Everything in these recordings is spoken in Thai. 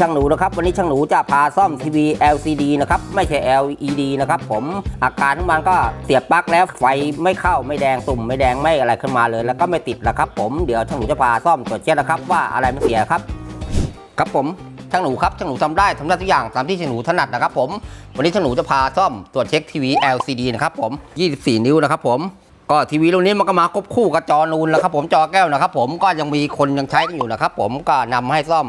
ช่างหนูนะครับวันนี้ช่างหนูจะพาซ่อมทีวี LCD นะครับไม่ใช่ LED นะครับผมอาการของมันก็เสียบปลั๊กแล้วไฟไม่เข้าไม่แดงตุ่มไม่แดงไม่อะไรขึ้นมาเลย แล้วก็ไม่ติดนะครับ ผมเดี๋ยวช่างหนูจะพาซ่อมตรวจเช็คนะครับว่าอะไรมันเสียครับ ครับผมช่างหนูครับช่างหนูทำได้ทำได้ทุกอย่างตามที่ช่างหนูถนัดนะครับ ผม วันนี้ช่างหนูจะพาซ่อมตรวจเช็คทีวี LCD นะครับผม 24 นิ้วนะครับผมก็ทีวีรุ่นนี้มันก็มาควบคู่กับจอนูนแล้วครับผมจอแก้วนะครับผมก็ยังมีคนยังใช้กันอยู่นะครับผมก็นำให้ซ่อม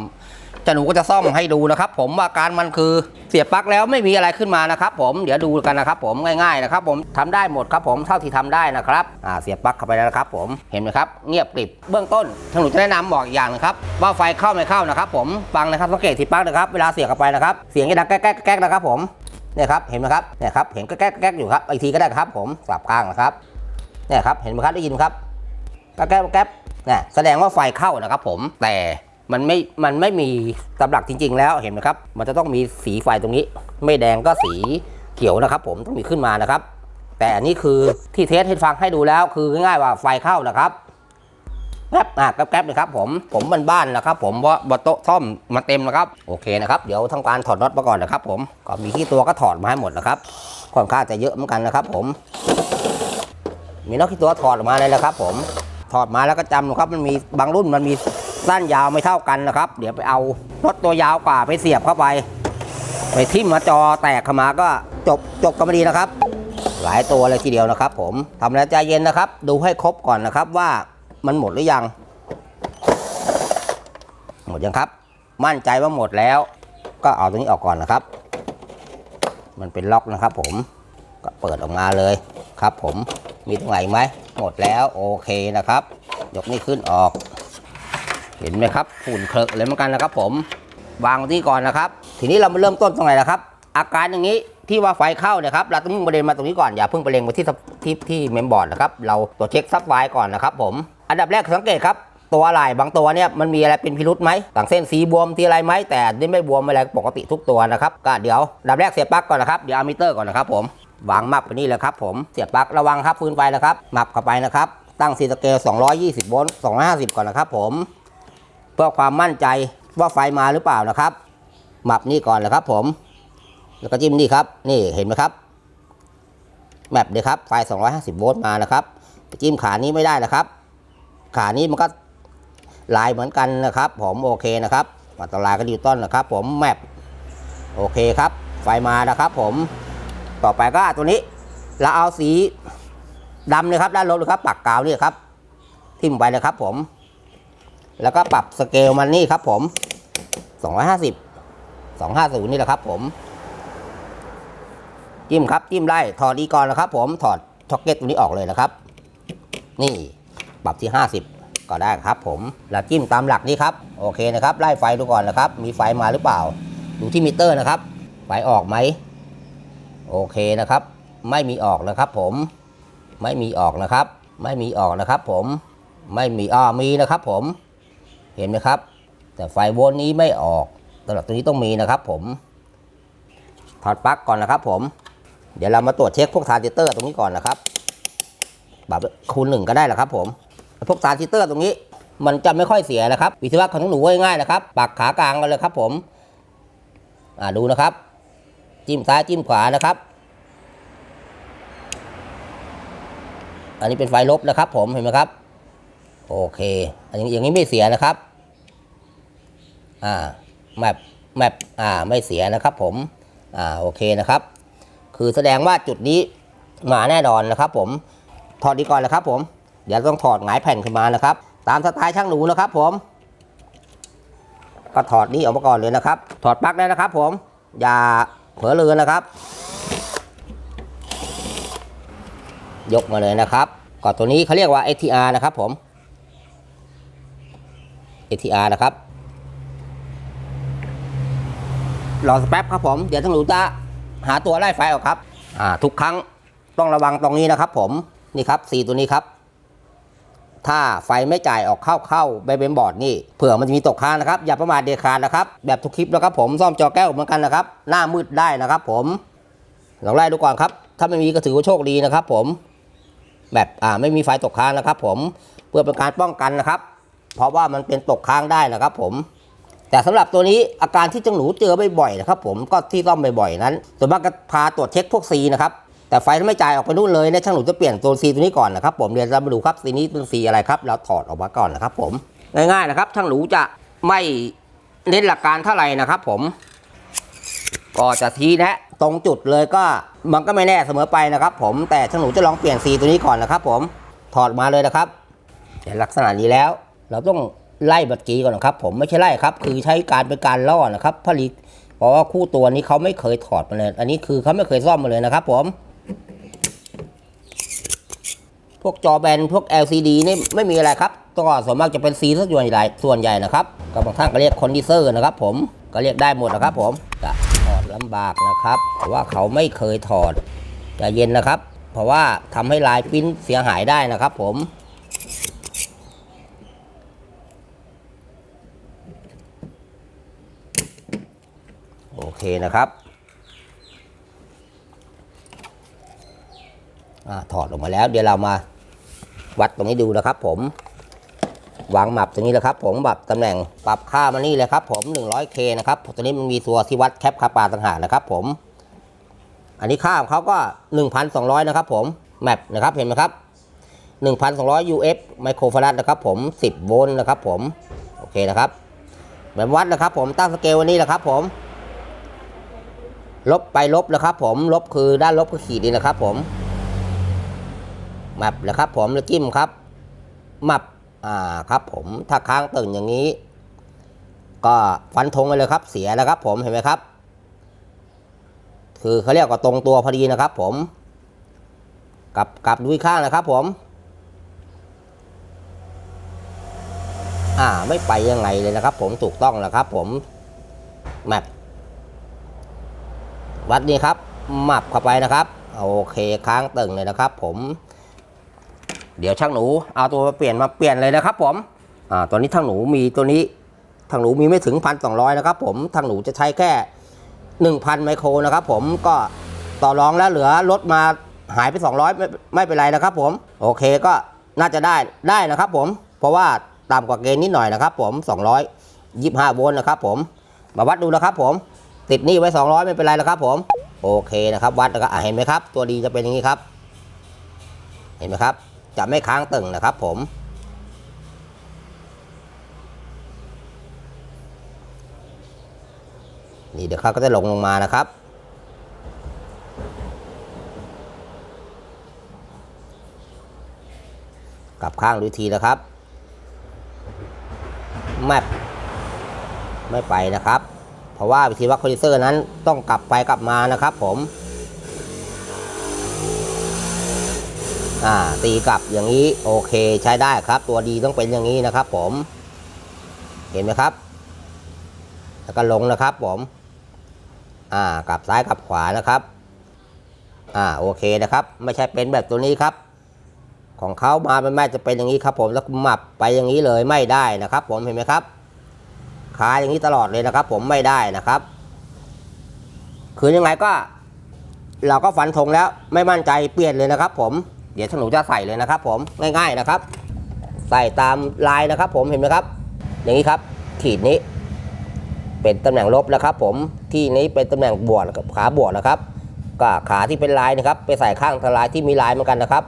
ช่าหนูก็จะซ่อมให้ดูนะครับ ผมว่าการมันคือเสียบปลั๊กแล้วไม่มีอะไรขึ้นมานะครับ ผมเดี๋ยวดูกันนะครับ ผมง่ายๆนะครับ ผมทำได้หมดครับ ผมเท่าที่ทำได้นะครับอ่าเสียบปลั๊กเข้าไปแล้วนะครับ ผมเห็นไหมครับ เงียบกริบเบื้องต้นช่างหนูจะแนะนำบอกอีกอย่างหนึงครับ ว่าไฟเข้าไม่เข้านะครับ ผมฟังนะครับสังเกตที่ปลั๊กนะครับ เวลาเสียบเข้าไปนะครับ เสียงจะดังแก๊กแก๊กนะครับ ผมเนี่ยครับเห็นไหมครับเนี่ยครับเห็นแก๊กแก๊กอยู่ครับอีกทีก็ได้ครับ ผมสับข้างนะครับเนี่ยครับเห็นไหมครับได้ยินครับแก๊กแก๊กแก๊กเนี่ยแสดงว่าไฟเข้านะครับ ผมแต่ มันไม่ มันไม่มีตำหลักจริง ๆ แล้วเห็นไหมครับ มันจะต้องมีสีไฟตรงนี้ ไม่แดงก็สีเขียวนะครับผมต้องมีขึ้นมานะครับ แต่อันนี้คือที่เทสให้ฟังให้ดูแล้วคือง่ายๆว่าไฟเข้านะครับแก๊บอะแก๊บแก๊บนะครับผมผมบ้านๆนะครับ ผมเพราะบโต๊ะซ่อมมาเต็มนะครับโอเคนะครับเดี๋ยวทำการถอดน็อตมาก่อนนะครับผมก็มีที่ตัวก็ถอดมาให้หมดนะครับค่อนข้างจะเยอะเหมือนกันนะครับ ผม มีน็อตที่ตัวถอดออกมาเลยนะครับ ผมถอดมาแล้วก็จำนะครับมันมีบางรุ่นมันมี สั้นยาวไม่เท่ากันนะครับ เดี๋ยวไปเอาน็อตตัวยาวกว่าไปเสียบเข้าไป ไปทิ่มมาจอแตกขมาก็จบจบกันไม่ดีนะครับ หลายตัวเลยทีเดียวนะครับ ผมทำแล้วใจเย็นนะครับ ดูให้ครบก่อนนะครับว่ามันหมดหรือยัง หมดยังครับ มั่นใจว่าหมดแล้ว ก็เอาตรงนี้ออกก่อนนะครับ มันเป็นล็อกนะครับผมก็เปิดออกมาเลยครับ ผมมีตรงไหนไหมหมดแล้วโอเคนะครับ ยกนี่ขึ้นออก เห็นไหมครับฝุ่นเคลอะเลยเหมือนกันนะครับ ผมวางที่ก่อนนะครับ ทีนี้เรามาเริ่มต้นตรงไหนนะครับ อาการอย่างนี้ที่ว่าไฟเข้าเนี่ยครับเราต้องมุ่งประเด็นมาตรงนี้ก่อนอย่าเพิ่งไปเล็งไปที่ที่ที่เมมบอร์ดนะครับเราตรวจเช็คซับไฟก่อนนะครับ ผม อันดับแรกสังเกตครับตัวอะไรบางตัวเนี่ยมันมีอะไรเป็นพิรุษไหมต่างเส้นสีบวมที่อะไรไหมแต่นี่ไม่บวมอะไรปกติทุกตัวนะครับก็เดี๋ยวอันดับแรกเสียบปลั๊กก่อนนะครับเดี๋ยวเอามิเตอร์ก่อนนะครับ ผมวางมับไปนี่เลยครับ ผมเสียบปลั๊กระวังครับฟืนไฟนะครับมับเข้าไปนะครับตั้งซีสเกล220โวลต์250 ก่อนนะครับ ผม เพื่อความมั่นใจว่าไฟมาหรือเปล่านะครับ หมับนี่ก่อนเลยครับ ผม แล้วก็จิ้มนี่ครับ นี่เห็นไหมครับแมปเลยครับไฟ 250 โวลต์มานะครับจิ้มขานี้ไม่ได้นะครับ ขานี้มันก็ลายเหมือนกันนะครับ ผมโอเคนะครับอัตราก็ดิวตันนะครับ ผมแมปโอเคครับ ไฟมานะครับ ผมต่อไปก็ตัวนี้เราเอาสีดำเลยครับด้านลบเลยครับ ปักกาวนี่ครับ ทิ่มไปเลยครับ ผม แล้วก็ปรับสเกลมันนี่ครับผม 250 250 นี่แหละครับผม จิ้มครับจิ้มไล่ถอดอีกรนะครับผมถอดช็อกเก็ตตัวนี้ออกเลยนะครับ นี่ปรับที่ 50 ก็ได้ครับผมแล้วจิ้มตามหลักนี้ครับโอเคนะครับไล่ไฟดูก่อนนะครับ มีไฟมาหรือเปล่า ดูที่มิเตอร์นะครับ ไฟออกไหมโอเคนะครับ ไม่มีออกนะครับ ผมไม่มีออกนะครับ ไม่มีออกนะครับ ผมไม่มีอ้อมีนะครับ ผม เห็นไหมครับ แต่ไฟโวลต์นี้ไม่ออกสำหรับตัวนี้ต้องมีนะครับผมถอดปลั๊กก่อนนะครับผม เดี๋ยวเรามาตรวจเช็คพวกทรานซิสเตอร์ตรงนี้ก่อนนะครับปรับคูณหนึ่งก็ได้แหละครับผมพวกทรานซิสเตอร์ตรงนี้มันจะไม่ค่อยเสียนะครับ วิธีว่าของหนูง่ายๆนะครับ ปักขากลางกันเลยครับผมอ่าดูนะครับ จิ้มซ้ายจิ้มขวานะครับ อันนี้เป็นไฟลบนะครับ ผมเห็นไหมครับ โอเค อันนี้อย่างนี้ไม่เสียนะครับ อ่าแมปแมปอ่าไม่เสียนะครับผมอ่าโอเคนะครับ คือแสดงว่าจุดนี้มาแน่นอนนะครับ ผมถอดดีก่อนนะครับ ผมเดี๋ยวต้องถอดหงายแผ่นขึ้นมานะครับ ตามสไตล์ช่างหนูนะครับ ผมก็ถอดนี้ออกมาก่อนเลยนะครับ ถอดปลั๊กได้นะครับ ผม อย่าเผลอเลือนะครับ ยกมาเลยนะครับก็ตัวนี้เขาเรียกว่า ATR นะครับผม ATR นะครับ รอสักแป๊บครับผม เดี๋ยวทั้งหนูจะหาตัวไล่ไฟออกครับ อ่า ทุกครั้งต้องระวังตรงนี้นะครับ ผม นี่ครับสีตัวนี้ครับ ถ้าไฟไม่จ่ายออกเข้าเข้าใบเบมบอร์ดนี่ เผื่อมันจะมีตกค้างนะครับ อย่าประมาทเด็ดขาดนะครับ แบบทุกคลิปนะครับ ผม ซ่อมจอแก้วเหมือนกันนะครับ หน้ามืดได้นะครับ ผมลองไล่ดูก่อนครับ ถ้าไม่มีก็ถือว่าโชคดีนะครับ ผม แบบอ่าไม่มีไฟตกค้างนะครับ ผม เพื่อเป็นการป้องกันนะครับ เพราะว่ามันเป็นตกค้างได้นะครับ ผม แต่สำหรับตัวนี้อาการที่จังหนูเจอบ่อยๆนะครับผมก็ที่ซ่อมบ่อยๆนั้นส่วนมากก็พาตรวจเช็คพวกซีนะครับแต่ไฟไม่จ่ายออกไปนู่นเลยนะช่างหนูจะเปลี่ยนตัวซีตัวนี้ก่อนนะครับผมเดี๋ยวเรามาดูครับซีนี้เป็นซีอะไรครับเราถอดออกมาก่อนนะครับผมง่ายๆนะครับช่างหนูจะไม่เน้นหลักการเท่าไหร่นะครับ ผมก็จะทีแนะตรงจุดเลยก็มันก็ไม่แน่เสมอไปนะครับ ผมแต่ช่างหนูจะลองเปลี่ยนซีตัวนี้ก่อนนะครับ ผมถอดมาเลยนะครับเห็นลักษณะนี้แล้ว เราต้อง ไล่บัตรกีก่อนนะครับ ผมไม่ใช่ไล่ครับ คือใช้การเป็นการล่อนะครับผลิตเพราะว่าคู่ตัวนี้เขาไม่เคยถอดมาเลย อันนี้คือเขาไม่เคยซ่อมมาเลยนะครับ ผม พวกจอแบนพวก LCD นี่ไม่มีอะไรครับก็ส่วนมากจะเป็นซีส่วนใหญ่ส่วนใหญ่นะครับก็บางท่านก็เรียกคอนดิเซอร์นะครับ ผมก็เรียกได้หมดนะครับ ผมจะถอดลำบากนะครับ เพราะว่าเขาไม่เคยถอดใจเย็นนะครับ เพราะว่าทำให้ลายปิ้นเสียหายได้นะครับ ผม เคนะครับอถอดออกมาแล้ว เดี๋ยวเรามาวัดตรงนี้ดูนะครับ ผม วางหมับตรงนี้เลยครับ ผมปรับตำแหน่งปรับค่ามานี่เลยครับ ผม 100K นะครับตัวนี้มันมีตัวที่วัดแคปคาปาต่างหากนะครับ ผม อันนี้ค่าของเขาก็ 1,200 นะครับ ผมแมปนะครับเห็นไหมครับ 1,200 UF ไมโครฟาราดนะครับ ผม 10 โวลต์นะครับ ผม โอเคนะครับแบบวัดนะครับ ผมตั้งสเกลวันนี้แหละครับ ผม ลบไปลบนะครับ ผมลบคือด้านลบคือขีดนี่นะครับ ผมมับนะครับ ผมแล้วจิ้มครับ มับอ่าครับผมถ้าค้างตึงอย่างนี้ ก็ฟันธงไปเลยครับ เสียแล้วครับ ผมเห็นไหมครับ คือเขาเรียกว่าตรงตัวพอดีนะครับ ผมกลับกลับดูอีกข้างนะครับ ผม อ่าไม่ไปยังไงเลยนะครับ ผมถูกต้องแล้วครับ ผมแมป วัดนี้ครับหมับเข้าไปนะครับ โอเคค้างตึงเลยนะครับ ผม เดี๋ยวช่างหนูเอาตัวมาเปลี่ยนมาเปลี่ยนเลยนะครับ ผมอ่าตัวนี้ทางหนูมีตัวนี้ทางหนูมีไม่ถึงพันสองร้อยนะครับ ผมทางหนูจะใช้แค่หนึ่งพันไมโครนะครับ ผมก็ต่อรองแล้วเหลือลดมาหายไป 200 ไม่ไม่เป็นไรนะครับ ผมโอเคก็น่าจะได้ได้นะครับ ผมเพราะว่าต่ำกว่าเกณฑ์นิดหน่อยนะครับ ผม 225 โวลต์นะครับ ผมมาวัดดูนะครับ ผม ติดหนี่ไว้ 200 ไม่เป็นไรแล้วครับ ผมโอเคนะครับวัดแล้วก็เห็นไหมครับ ตัวดีจะเป็นอย่างนี้ครับ เห็นไหมครับ จะไม่ค้างตึงนะครับ ผม นี่เดี๋ยวเขาก็จะลงลงมานะครับกลับข้างดูทีนะครับแมปไม่ไปนะครับ ราะว่าวิธีวัดคอนดิเซอร์นั้นต้องกลับไปกลับมานะครับผมอ่าตีกลับอย่างนี้โอเคใช้ได้ครับ ตัวดีต้องเป็นอย่างนี้นะครับ ผมเห็นไหมครับ แล้วก็ลงนะครับผมอ่ากลับซ้ายกลับขวานะครับอ่าโอเคนะครับ ไม่ใช่เป็นแบบตัวนี้ครับ ของเขามาเป็นแม่จะเป็นอย่างนี้ครับ ผมแล้วหมับไปอย่างนี้เลยไม่ได้นะครับ ผมเห็นไหมครับ ขาอย่างนี้ตลอดเลยนะครับ ผมไม่ได้นะครับ คือยังไงก็ เราก็ฟันธงแล้วไม่มั่นใจเปลี่ยนเลยนะครับ ผมเดี๋ยวหนูจะใส่เลยนะครับ ผมง่าย ๆนะครับ ใส่ตามลายนะครับ ผมเห็นไหมครับ อย่างนี้ครับ ขีดนี้ เป็นตำแหน่งลบนะครับ ผมที่นี้เป็นตำแหน่งบวกนะครับขาบวกนะครับก็ขาที่เป็นลายนะครับ ไปใส่ข้างทลายที่มีลายเหมือนกันนะครับ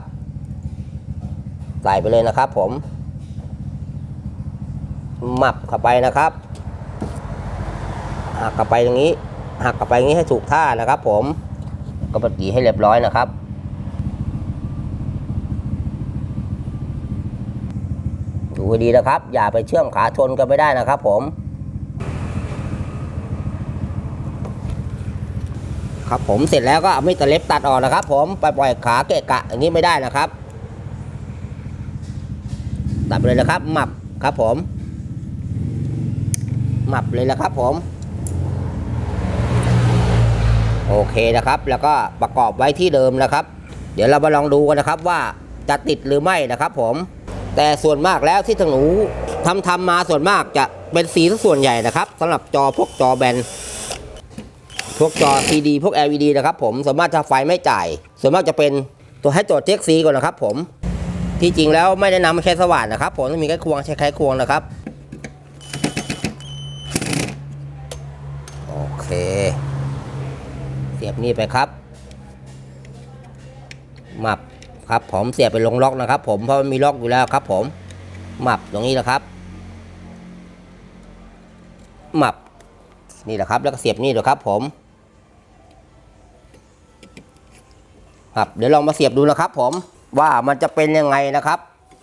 ใส่ไปเลยนะครับ ผมหมับเข้าไปนะครับ หักกลับไปอย่างนี้ หักกลับไปอย่างนี้ให้ถูกท่านะครับ ผมก็ปฏิให้เรียบร้อยนะครับ ดูดีนะครับ อย่าไปเชื่อมขาชนกันไม่ได้นะครับ ผม ครับผมเสร็จแล้วก็เอามีดตะเล็บตัดออกนะครับ ผมไปปล่อยขาเกะกะอย่างนี้ไม่ได้นะครับตัดไปเลยนะครับหมับครับผมหมับเลยนะครับผม โอเคนะครับ แล้วก็ประกอบไว้ที่เดิมนะครับ เดี๋ยวเรามาลองดูกันนะครับว่าจะติดหรือไม่นะครับ ผม แต่ส่วนมากแล้วที่ทางหนูทำทำมาส่วนมากจะเป็นสีส่วนใหญ่นะครับสำหรับจอพวกจอแบนพวกจอ CD พวก LED นะครับผมส่วนมากจะไฟไม่จ่าย ส่วนมากจะเป็นตัวให้โจทย์เช็คซีก่อนนะครับ ผมที่จริงแล้วไม่แนะนำใช้สว่านนะครับ ผมต้องมีไขควงใช้ไขควงนะครับโอเค สียบนี่ไปครับหมับครับผมเสียบไปลงล็อกนะครับ ผมเพราะมันมีล็อกอยู่แล้วครับ ผมหมับตรงนี้นะครับหมับนี่แหละครับ แล้วก็เสียบนี่เลยครับ ผมครับเดี๋ยวลองมาเสียบดูนะครับ ผมว่ามันจะเป็นยังไงนะครับ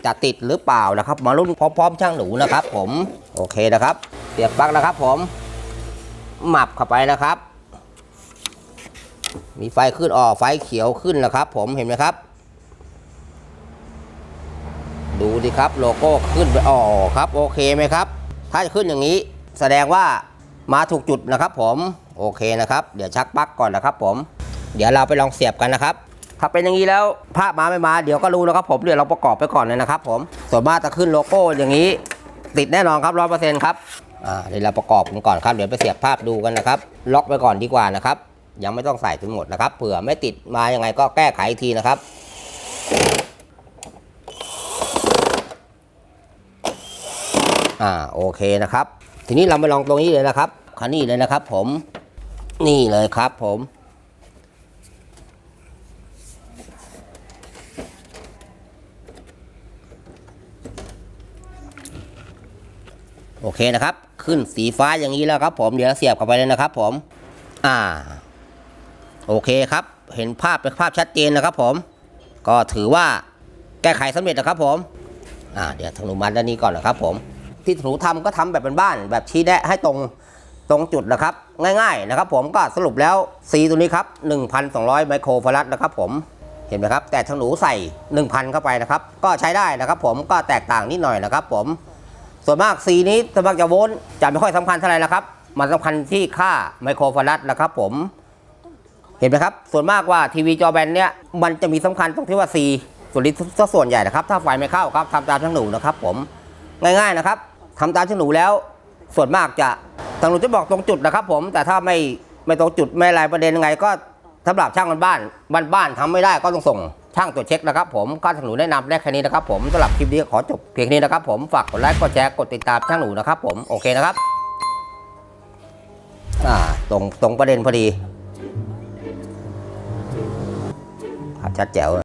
จะติดหรือเปล่านะครับ มารุ่นพร้อมๆช่างหนูนะครับ ผมโอเคนะครับ เสียบปลั๊กนะครับ ผมหมับเข้าไปนะครับ มีไฟขึ้นออกไฟเขียวขึ้นนะครับ ผมเห็นไหมครับ ดูดิครับโลโก้ขึ้นไปอ๋อครับโอเคไหมครับ ถ้าจะขึ้นอย่างนี้ แสดงว่ามาถูกจุดนะครับผมโอเคนะครับ เดี๋ยวชักปลั๊กก่อนนะครับ ผม เดี๋ยวเราไปลองเสียบกันนะครับถ้าเป็นอย่างนี้แล้วภาพมาไม่มาเดี๋ยวก็รู้นะครับผมเดี๋ยวเราประกอบไปก่อนเลยนะครับ ผมส่วนมากจะขึ้นโลโก้อย่างนี้ ติดแน่นอนครับร้อยเปอร์เซ็นต์ครับอ่าเดี๋ยวเราประกอบกันก่อนครับเดี๋ยวไปเสียบภาพดูกันนะครับ ล็อกไปก่อนดีกว่านะครับ ยังไม่ต้องใส่ทั้งหมดนะครับ เผื่อไม่ติดมายังไงก็แก้ไขอีกทีนะครับ อ่าโอเคนะครับ ทีนี้เรามาลองตรงนี้เลยนะครับคันนี้เลยนะครับ ผม นี่เลยครับผมโอเคนะครับ ขึ้นสีฟ้าอย่างนี้แล้วครับผม เดี๋ยวเสียบเข้าไปเลยนะครับผม อ่า โอเคครับ เห็นภาพเป็นภาพชัดเจนนะครับผม ก็ถือว่าแก้ไขสำเร็จนะครับผม อ่า เดี๋ยวทางหนูมาด้านนี้ก่อนนะครับผม ที่หนูทำก็ทำแบบเป็นบ้าน แบบชี้แนะให้ตรงตรงจุดนะครับ ง่ายๆนะครับผมก็สรุปแล้วซีตัวนี้ครับ 1,200 ไมโครฟารัดนะครับผม เห็นไหมครับ แต่ทางหนูใส่ 1,000 เข้าไปนะครับ ก็ใช้ได้นะครับผม ก็แตกต่างนิดหน่อยนะครับผม ส่วนมากซีนี้ส่วนมากจะโวลต์จะไม่ค่อยสำคัญเท่าไหร่นะครับ มันสำคัญที่ค่าไมโครฟารัดนะครับผม เห็นไหมครับ ส่วนมากว่าทีวีจอแบนเนี้ยมันจะมีสำคัญตรงที่ว่าซีส่วนนี้ซะส่วนใหญ่นะครับ ถ้าไฟไม่เข้าครับทำตามช่างหนูนะครับ ผมง่ายๆนะครับทำตามช่างหนูแล้ว ส่วนมากจะทางหนูจะบอกตรงจุดนะครับ ผมแต่ถ้าไม่ไม่ตรงจุดไม่อะไรประเด็นยังไง ก็สำหรับช่างบ้านบ้านบ้านทำไม่ได้ก็ต้องส่งช่างตรวจเช็คนะครับผมก็ทางหนูแนะนำได้แค่นี้นะครับ ผมสำหรับคลิปนี้ขอจบเพียงนี้นะครับ ผมฝากกดไลค์กดแชร์กดติดตามช่างหนูนะครับ ผมโอเคนะครับอ่าตรงตรงประเด็นพอดี sách chậu